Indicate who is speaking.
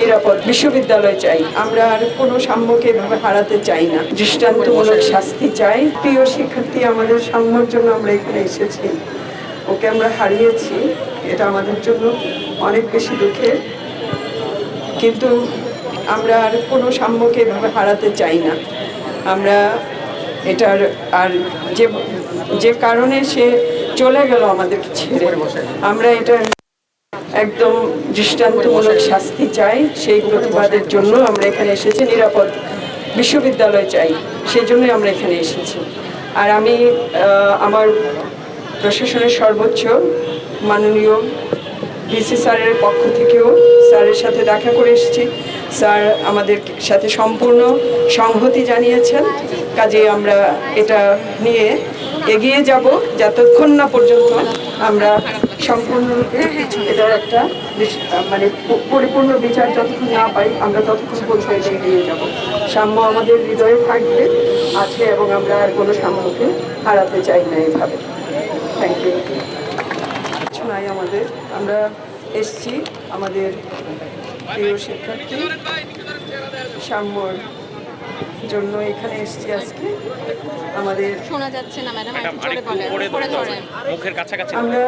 Speaker 1: নিরাপদ বিশ্ববিদ্যালয় চাই। আমরা আর কোনো সাম্যকে এভাবে হারাতে চাই না। দৃষ্টান্তমূলক শাস্তি চাই। প্রিয় শিক্ষার্থী, আমাদের সাম্যর জন্য আমরা এখানে এসেছি। ওকে আমরা হারিয়েছি। এটা আমাদের জন্য অনেক বেশি দুঃখের। কিন্তু আমরা আর কোনো সাম্যকে এভাবে হারাতে চাই না। আমরা এটার আর যে যে কারণে সে চলে গেল আমাদের ছেড়ে। আমরা এটা একদম দৃষ্টান্তমূলক শাস্তি চাই। সেই প্রতিবাদের জন্য আমরা এখানে এসেছি। নিরাপদ বিশ্ববিদ্যালয় চাই। সেই জন্যই আমরা এখানে এসেছি। আর আমি আমার প্রশাসনের সর্বোচ্চ মাননীয় ডিসি স্যারের পক্ষ থেকেও স্যারের সাথে দেখা করে এসেছি। স্যার আমাদের সাথে সম্পূর্ণ সংহতি জানিয়েছেন। কাজে আমরা এটা নিয়ে এগিয়ে যাব। যতক্ষণ না পর্যন্ত আমরা সম্পূর্ণরূপে এটার একটা মানে পরিপূর্ণ বিচার যতক্ষণ না পাই আমরা ততক্ষণ পর্যন্ত এটা এগিয়ে যাব। সাম্য আমাদের হৃদয়ে থাকবে আছে এবং আমরা আর কোনো সাম্যকে হারাতে চাই না এভাবে থ্যাংক ইউ কিছু নাই আমাদের। আমরা এসছি আমাদের প্রিয় শিক্ষার্থী সাম্যর জন্য এখানে এসছি আজকে। আমাদের
Speaker 2: শোনা যাচ্ছে না ম্যাডাম। একটু জোরে বলেন
Speaker 3: মুখের কাছাকাছি
Speaker 1: আমরা